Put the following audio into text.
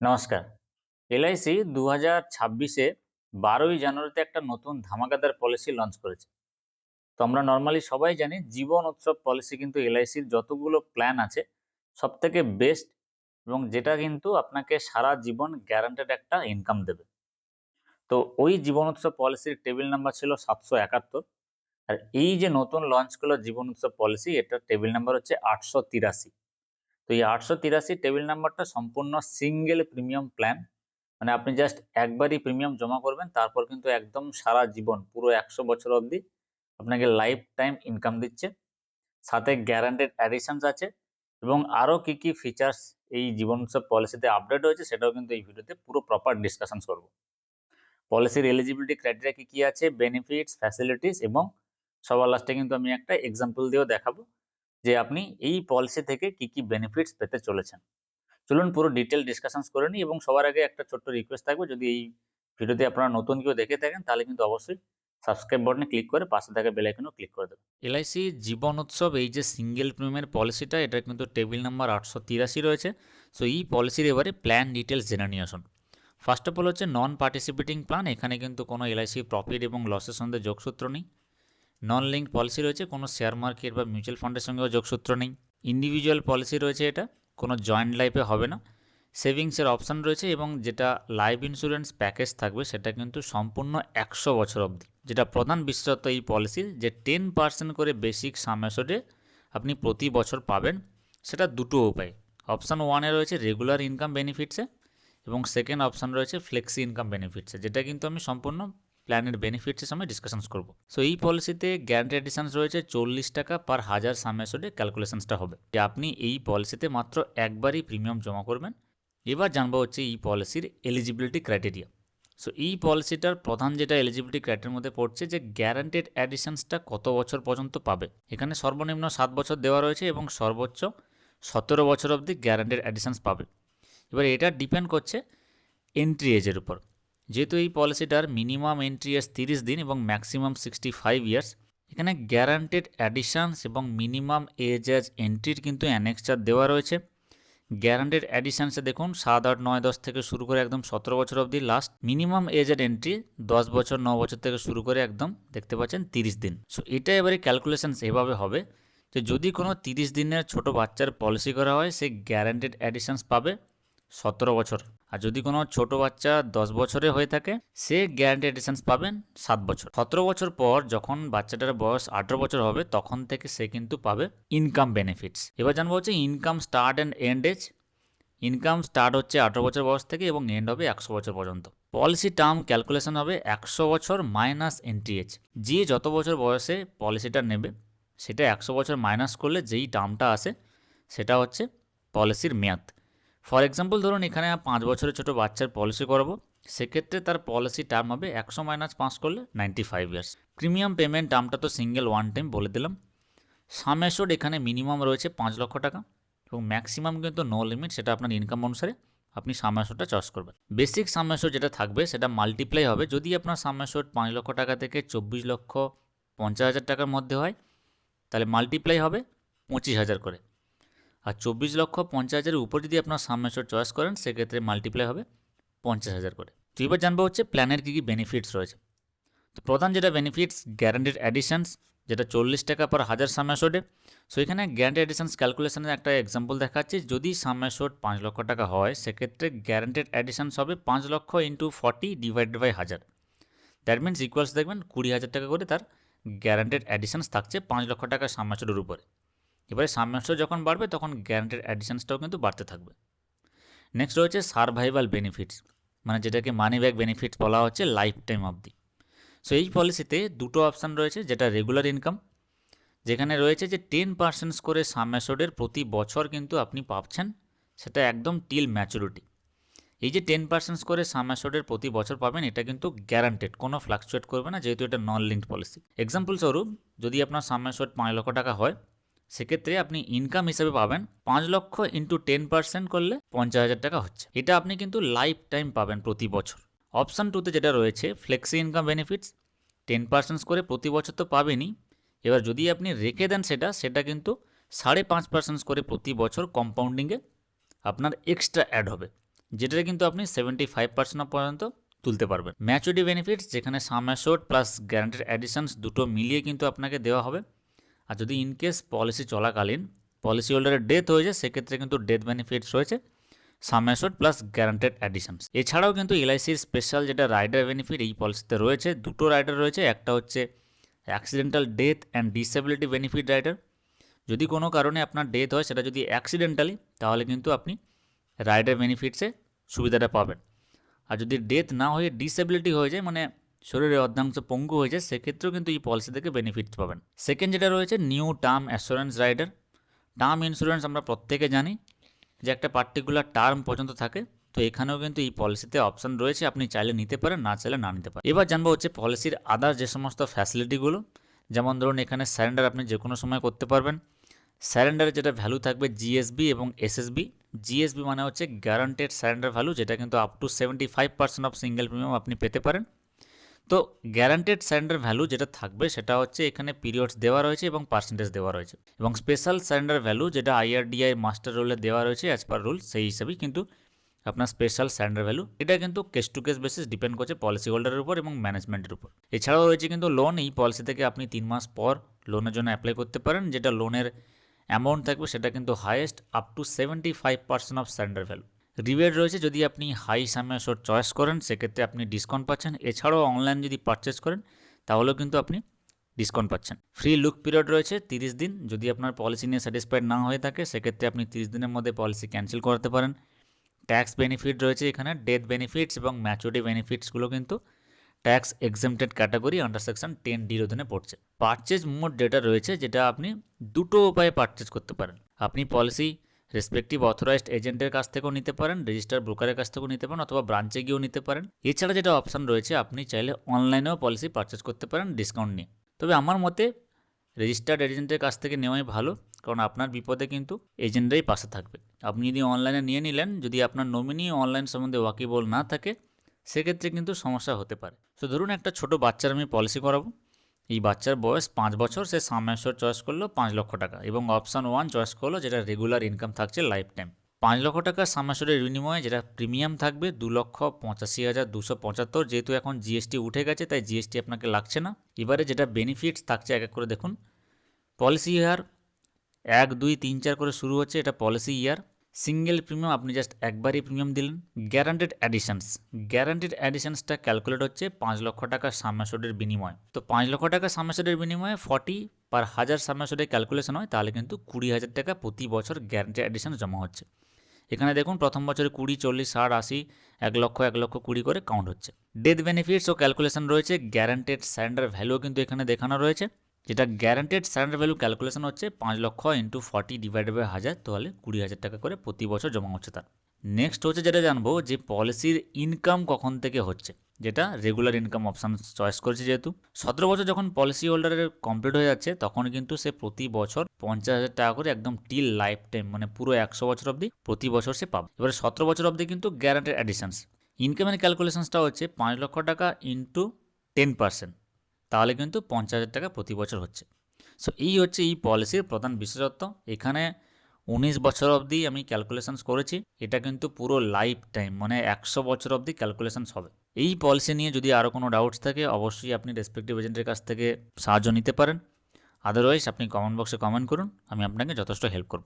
নমস্কার। এলআইসি দু হাজার ছাব্বিশে বারোই জানুয়ারিতে একটা নতুন ধামাকাদার পলিসি লঞ্চ করেছে। তো আমরা নর্মালি সবাই জানি জীবন উৎসব পলিসি কিন্তু এলআইসির যতগুলো প্ল্যান আছে সব থেকে বেস্ট এবং যেটা কিন্তু আপনাকে সারা জীবন গ্যারান্টেড একটা ইনকাম দেবে। তো ওই জীবন উৎসব পলিসির টেবিল নাম্বার ছিল সাতশো একাত্তর। আর এই যে নতুন লঞ্চ করল জীবন উৎসব পলিসি, এটার টেবিল নাম্বার হচ্ছে আটশো তিরাশি। তো এই আটশো তিরাশি টেবিল নাম্বারটা সম্পূর্ণ সিঙ্গেল প্রিমিয়াম প্ল্যান মানে আপনি জাস্ট একবারই প্রিমিয়াম জমা করবেন, তারপর কিন্তু একদম সারা জীবন, পুরো একশো বছর অবধি আপনাকে লাইফ টাইম ইনকাম দিচ্ছে। সাথে গ্যারান্টেড অ্যাডিশনস আছে এবং আরও কি কি ফিচার্স এই জীবন উৎসব পলিসিতে আপডেট হয়েছে সেটাও কিন্তু এই ভিডিওতে পুরো প্রপার ডিসকাশন করব। পলিসির এলিজিবিলিটি ক্রাইটেরিয়া কি কি আছে বেনিফিটস ফ্যাসিলিটিস এবং সবার লাস্টে কিন্তু আমি একটা এক্সাম্পল দিয়েও দেখাবো। যে আপনি এই পলিসি থেকে কি কি বেনিফিটস পেতে চলেছেন। চলুন পুরো ডিটেল ডিসকাশনস করে নিই এবং সবার আগে একটা ছোট্ট রিকোয়েস্ট থাকবে। যদি এই ভিডিওতে আপনারা নতুন কেউ দেখে থাকেন, তাহলে কিন্তু অবশ্যই সাবস্ক্রাইব বাটনে ক্লিক করে পাশে থাকা বেল আইকনও ক্লিক করে দেবেন। এলআইসি জীবন উৎসব, এই যে সিঙ্গেল প্রিমিয়ামের পলিসিটা এটা কিন্তু টেবিল নাম্বার আটশো তিরাশি রয়েছে। সো এই পলিসির এবারে প্ল্যান ডিটেলস জেনে নিয়ে আসুন। ফার্স্ট অফ অল হচ্ছে নন পার্টিসিপেটিং প্ল্যান এখানে কিন্তু কোনো এলআইসি প্রফিট এবং লসের সঙ্গে যোগসূত্র নেই। নন লিঙ্ক পলিসি রয়েছে, কোনো শেয়ার মার্কেট বা মিউচুয়াল ফান্ডের সঙ্গেও যোগসূত্র নেই। ইন্ডিভিজুয়াল পলিসি রয়েছে এটা, কোনো জয়েন্ট লাইফে হবে না। সেভিংসের অপশান রয়েছে এবং যেটা লাইফ ইন্স্যুরেন্স প্যাকেজ থাকবে, সেটা কিন্তু সম্পূর্ণ একশো বছর অবধি। যেটা প্রধান বিশেষত্ব এই পলিসির যে টেন পার্সেন্ট করে বেসিক সামেসডে আপনি প্রতি বছর পাবেন, সেটা দুটো উপায়। অপশান ওয়ানে রয়েছে রেগুলার ইনকাম বেনিফিটসে এবং সেকেন্ড অপশান রয়েছে ফ্লেক্সি ইনকাম বেনিফিটসে যেটা কিন্তু আমি সম্পূর্ণ প্ল্যানের বেনিফিটসের সময় ডিসকাশনস করব। সো এই পলিসিতে গ্যারান্টি এডিশনস রয়েছে চল্লিশ টাকা পার হাজার সামেসডে ক্যালকুলেশনসটা হবে। যে আপনি এই পলিসিতে মাত্র একবারই প্রিমিয়াম জমা করবেন। এবার জানব হচ্ছে এই পলিসির এলিজিবিলিটি ক্রাইটেরিয়া সো এই পলিসিটার প্রধান যেটা এলিজিবিলিটি ক্রাইটেরিয়ার মধ্যে পড়ছে যে গ্যারান্টেড অ্যাডিশনসটা কত বছর পর্যন্ত পাবে। এখানে সর্বনিম্ন সাত বছর দেওয়া রয়েছে এবং সর্বোচ্চ সতেরো বছর অবধি গ্যারান্টেড অ্যাডিশনস পাবে। এবার এটা ডিপেন্ড করছে এন্ট্রি এজের উপর। যেহেতু এই পলিসিটার মিনিমাম এন্ট্রি এজ তিরিশ দিন এবং ম্যাক্সিমাম সিক্সটি ফাইভ ইয়ার্স এখানে গ্যারান্টেড অ্যাডিশানস এবং মিনিমাম এজ এজ এন্ট্রির কিন্তু অ্যানেক্সচার দেওয়া রয়েছে। গ্যারান্টেড অ্যাডিশানসে দেখুন, সাত, আট, নয়, দশ থেকে শুরু করে একদম সতেরো বছর অবধি লাস্ট মিনিমাম এজ এজের এন্ট্রি দশ বছর, ন বছর থেকে শুরু করে একদম দেখতে পাচ্ছেন তিরিশ দিন। সো এটা এবারে ক্যালকুলেশনস এভাবে হবে যে যদি কোনো তিরিশ দিনের ছোট বাচ্চার পলিসি করা হয়, সে গ্যারান্টেড অ্যাডিশানস পাবে। সতেরো বছর। আর যদি কোনো ছোট বাচ্চা দশ বছরে হয়ে থাকে, সে গ্যারান্টি এডিশনস পাবেন সাত বছর। সতেরো বছর পর যখন বাচ্চাটার বয়স আঠেরো বছর হবে, তখন থেকে সে কিন্তু পাবে ইনকাম বেনিফিটস এবার জানব হচ্ছে income start and end age income start হচ্ছে আঠেরো বছর বয়স থেকে এবং এন্ড হবে একশো বছর পর্যন্ত। পলিসি টার্ম ক্যালকুলেশন হবে একশো বছর মাইনাস এন্ট্রি এজ যে যত বছর বয়সে পলিসিটা নেবে, সেটা একশো বছর মাইনাস করলে যেই টার্মটা আসে, সেটা হচ্ছে পলিসির মেয়াদ। ফর এক্সাম্পল ধরুন এখানে পাঁচ বছরের ছোটো বাচ্চার পলিসি করাবো। সেক্ষেত্রে তার পলিসি টার্ম হবে একশো মাইনাস পাঁচ করলে ninety five years premium payment টার্মটা তো সিঙ্গেল ওয়ান টাইম বলে দিলাম। সামেশোড এখানে মিনিমাম রয়েছে পাঁচ লক্ষ টাকা এবং ম্যাক্সিমাম কিন্তু নো লিমিট সেটা আপনার ইনকাম অনুসারে আপনি সামেশোডটা চয়েস করবেন। বেসিক সামেশোড যেটা থাকবে সেটা মাল্টিপ্লাই হবে। যদি আপনার সামেশোড পাঁচ লক্ষ টাকা থেকে চব্বিশ লক্ষ পঞ্চাশ হাজার টাকার মধ্যে হয়, তাহলে মাল্টিপ্লাই হবে পঁচিশ হাজার করে। আর চব্বিশ লক্ষ পঞ্চাশ হাজারের উপর যদি আপনার সামমেশর চয়েস করেন, সেক্ষেত্রে মাল্টিপ্লাই হবে পঞ্চাশ হাজার করে। তো এবার জানব হচ্ছে প্ল্যানের কী কী বেনিফিটস রয়েছে। তো প্রধান যেটা বেনিফিটস গ্যারান্টেড অ্যাডিশনস যেটা চল্লিশ টাকা পর হাজার সামমেশোডে সো এখানে গ্যারান্টি অ্যাডিশনস ক্যালকুলেশনের একটা এক্সাম্পল দেখাচ্ছি, যদি সামমেশোড পাঁচ লক্ষ টাকা হয়, সেক্ষেত্রে গ্যারান্টেড অ্যাডিশনস হবে পাঁচ লক্ষ ইন্টু ফর্টি ডিভাইডেড বাই হাজার। দ্যাট মিনস ইকুয়ালস দেখবেন কুড়ি হাজার টাকা করে তার গ্যারান্টেড অ্যাডিশনস থাকছে পাঁচ লক্ষ টাকা সামমেশোডের উপরে। এবারে সাবমেশন যখন বাড়বে, তখন গ্যারান্টেড অ্যাডিশনসটাও কিন্তু বাড়তে থাকবে। নেক্সট রয়েছে সার্ভাইভাল বেনিফিটস মানে যেটাকে মানি ব্যাক বেনিফিটস বলা হচ্ছে লাইফ টাইম অবধি। সো এই পলিসিতে দুটো অপশান রয়েছে, যেটা রেগুলার ইনকাম যেখানে রয়েছে যে টেন পার্সেন্টস করে সামেশোডের প্রতি বছর কিন্তু আপনি পাচ্ছেন, সেটা একদম টিল ম্যাচুরিটি এই যে টেন পার্সেন্টস করে সামেশোডের প্রতি বছর পাবেন, এটা কিন্তু গ্যারান্টেড কোনো ফ্লাকচুয়েট করবে না, যেহেতু এটা নন লিঙ্কড পলিসি এক্সাম্পল স্বরূপ, যদি আপনার সামেশোড পাঁচ লক্ষ টাকা হয় সেক্ষেত্রে আপনি ইনকাম হিসেবে পাবেন পাঁচ লক্ষ ইন্টু টেন পার্সেন্ট করলে পঞ্চাশ হাজার টাকা হচ্ছে। এটা আপনি কিন্তু লাইফ টাইম পাবেন প্রতি বছর। অপশান টুতে যেটা রয়েছে flexi income benefits ten percent করে প্রতি বছর তো পাবেনই। এবার যদি আপনি রেখে দেন সেটা সেটা কিন্তু সাড়ে পাঁচ পার্সেন্ট করে প্রতি বছর কম্পাউন্ডিংয়ে আপনার এক্সট্রা অ্যাড হবে, যেটাতে কিন্তু আপনি সেভেন্টি ফাইভ পার্সেন্ট পর্যন্ত তুলতে পারবেন। ম্যাচুরিটি বেনিফিটস যেখানে সাম প্লাস গ্যারান্টেড অ্যাডিশনস দুটো মিলিয়ে কিন্তু আপনাকে দেওয়া হবে। আর যদি ইনকেস পলিসি চলাকালীন পলিসি হোল্ডারের ডেথ হয়ে যায় সেক্ষেত্রে কিন্তু ডেথ বেনিফিটস রয়েছে সাম অ্যাশোর্ড প্লাস গ্যারান্টেড অ্যাডিশনস এছাড়াও কিন্তু এলআইসির স্পেশাল যেটা রাইডার বেনিফিট এই পলিসিতে রয়েছে, দুটো রাইডার রয়েছে, একটা হচ্ছে accidental death and disability benefit rider যদি কোনো কারণে আপনার ডেথ হয়, সেটা যদি অ্যাক্সিডেন্টালি তাহলে কিন্তু আপনি রাইডার বেনিফিটসে সুবিধাটা পাবেন। আর যদি ডেথ না হয়ে ডিসেবিলিটি হয়ে যায় মানে শরীরের অর্ধাংশ পঙ্গু হয়েছে সেক্ষেত্রেও কিন্তু এই পলিসি থেকে বেনিফিট পাবেন। সেকেন্ড যেটা রয়েছে new term assurance rider term insurance আমরা প্রত্যেকে জানি যে একটা পার্টিকুলার টার্ম পর্যন্ত থাকে, তো এখানেও কিন্তু এই পলিসিতে অপশান রয়েছে, আপনি চাইলে নিতে পারেন, না চাইলে না নিতে পারেন। এবার জানব হচ্ছে পলিসির আদার যে সমস্ত ফ্যাসিলিটিগুলো যেমন ধরুন এখানে স্যারেন্ডার আপনি যে কোনো সময় করতে পারবেন। স্যারেন্ডারের যেটা ভ্যালু থাকবে জিএসবি এবং এসএসবি জিএসবি মানে হচ্ছে গ্যারান্টেড স্যারেন্ডার ভ্যালু যেটা কিন্তু up to seventy five percent of single premium আপনি পেতে পারেন। তো গ্যারান্টেড স্যারেন্ডার ভ্যালু যেটা থাকবে সেটা হচ্ছে এখানে পিরিয়ডস দেওয়া রয়েছে এবং পার্সেন্টেজ দেওয়া রয়েছে। এবং স্পেশাল স্যারেন্ডার ভ্যালু যেটা আইআরডিআই মাস্টার রোলে দেওয়া রয়েছে অ্যাজ পার রুল সেই হিসাবেই কিন্তু আপনার স্পেশাল স্যারেন্ডার ভ্যালু এটা কিন্তু case to case basis depend করছে পলিসি হোল্ডারের উপর এবং ম্যানেজমেন্টের উপর। এছাড়াও রয়েছে কিন্তু লোন এই পলিসি থেকে আপনি তিন মাস পর লোনের জন্য অ্যাপ্লাই করতে পারেন, যেটা লোনের অ্যামাউন্ট থাকবে সেটা কিন্তু highest up to seventy five percent of surrender value rebate রয়েছে যদি আপনি হাই সামেশোর চয়েস করেন, সেক্ষেত্রে আপনি ডিসকাউন্ট পাচ্ছেন। এছাড়াও অনলাইন যদি পারচেস করেন, তাহলেও কিন্তু আপনি ডিসকাউন্ট পাচ্ছেন। ফ্রি লুক পিরিয়ড রয়েছে তিরিশ দিন। যদি আপনার পলিসি নিয়ে স্যাটিসফাইড না হয়ে থাকে, সেক্ষেত্রে আপনি তিরিশ দিনের মধ্যে পলিসি ক্যান্সেল করতে পারেন। ট্যাক্স বেনিফিট রয়েছে এখানে। ডেথ বেনিফিটস এবং ম্যাচুরিটি বেনিফিটসগুলো কিন্তু tax exempted category under section ten ডির অধীনে পড়ছে। পারচেজ মোড যেটা রয়েছে, যেটা আপনি দুটো উপায়ে পারচেজ করতে পারেন। আপনি পলিসি রেসপেক্টিভ অথরাইজড এজেন্টের কাছ থেকেও নিতে পারেন রেজিস্টার ব্রোকারের কাছ থেকেও নিতে পারেন অথবা ব্রাঞ্চে গিয়েও নিতে পারেন। এছাড়া যেটা অপশান রয়েছে, আপনি চাইলে অনলাইনেও পলিসি পারচেজ করতে পারেন ডিসকাউন্ট নিয়ে। তবে আমার মতে রেজিস্টার্ড এজেন্টের কাছ থেকে নেওয়াই ভালো, কারণ আপনার বিপদে কিন্তু এজেন্টরাই পাশে থাকবে। আপনি যদি অনলাইনে নিয়ে নিলেন, যদি আপনার নমিনি অনলাইন সম্বন্ধে ওয়াকিবল না থাকে, সেক্ষেত্রে কিন্তু সমস্যা হতে পারে। তো ধরুন একটা ছোট বাচ্চার আমি পলিসি করাবো। এই বাচ্চার বয়স পাঁচ বছর, সে সামেশ্বর চয়েস করল পাঁচ লক্ষ টাকা এবং অপশান ওয়ান চয়েস করল যেটা রেগুলার ইনকাম থাকছে লাইফ টাইম পাঁচ লক্ষ টাকা সামেশ্বরের বিনিময়ে যেটা প্রিমিয়াম থাকবে দু লক্ষ পঁচাশি হাজার দুশো পঁচাত্তর, যেহেতু এখন জিএসটি উঠে গেছে, তাই জিএসটি আপনাকে লাগছে না। এবারে যেটা বেনিফিটস থাকছে এক এক করে দেখুন। পলিসি ইয়ার এক, দুই, তিন, চার করে শুরু হচ্ছে, এটা পলিসি ইয়ার সিঙ্গেল প্রিমিয়াম আপনি জাস্ট একবারই প্রিমিয়াম দিলেন। গ্যারান্টেড অ্যাডিশনস গ্যারান্টেড অ্যাডিশনসটা ক্যালকুলেট হচ্ছে পাঁচ লক্ষ টাকা সামাসোডের বিনিময়। তো পাঁচ লক্ষ টাকা সামাসোডের বিনিময়ে ফর্টি পার হাজার সামাসোডের ক্যালকুলেশন হয়, তাহলে কিন্তু কুড়ি হাজার টাকা প্রতি বছর গ্যারান্টেড অ্যাডিশন জমা হচ্ছে। এখানে দেখুন, প্রথম বছরে কুড়ি, চল্লিশ, ষাট, আশি, এক লক্ষ এক লক্ষ কুড়ি করে কাউন্ট হচ্ছে। ডেথ বেনিফিটস ও ক্যালকুলেশন রয়েছে গ্যারান্টেড স্যান্ডার ভ্যালুও কিন্তু এখানে দেখানো রয়েছে। যেটা গ্যারান্টেড সারেন্ডার ভ্যালু ক্যালকুলেশন হচ্ছে পাঁচ লক্ষ ইন্টু ফর্টি ডিভাইডেড বাই হাজার, তাহলে কুড়ি হাজার টাকা করে প্রতি বছর জমা হচ্ছে তার। নেক্সট হচ্ছে যেটা জানব যে পলিসির ইনকাম কখন থেকে হচ্ছে, যেটা রেগুলার ইনকাম অপশান চয়েস করেছে যেহেতু। সতেরো বছর যখন পলিসি হোল্ডারের কমপ্লিট হয়ে যাচ্ছে, তখন কিন্তু সে প্রতি বছর পঞ্চাশ হাজার টাকা করে একদম টিল লাইফ টাইম মানে পুরো একশো বছর অবধি প্রতি বছর সে পাবে। এবারে সতেরো বছর অবধি কিন্তু গ্যারান্টেড অ্যাডিশনস ইনকামের ক্যালকুলেশনসটা হচ্ছে পাঁচ লক্ষ টাকা ইন্টু টেন পার্সেন্ট তাহলে কিন্তু পঞ্চাশ হাজার টাকা প্রতি বছর হচ্ছে। সো এই হচ্ছে এই পলিসির প্রধান বিশেষত্ব। এখানে উনিশ বছর অবধি আমি ক্যালকুলেশনস করেছি। এটা কিন্তু পুরো লাইফ টাইম মানে একশো বছর অবধি ক্যালকুলেশনস হবে। এই পলিসি নিয়ে যদি আরও কোনো ডাউটস থাকে, অবশ্যই আপনি রেসপেক্টিভ এজেন্টের কাছ থেকে সাহায্য নিতে পারেন। আদারওয়াইজ আপনি কমেন্ট বক্সে কমেন্ট করুন, আমি আপনাকে যথেষ্ট হেল্প করব।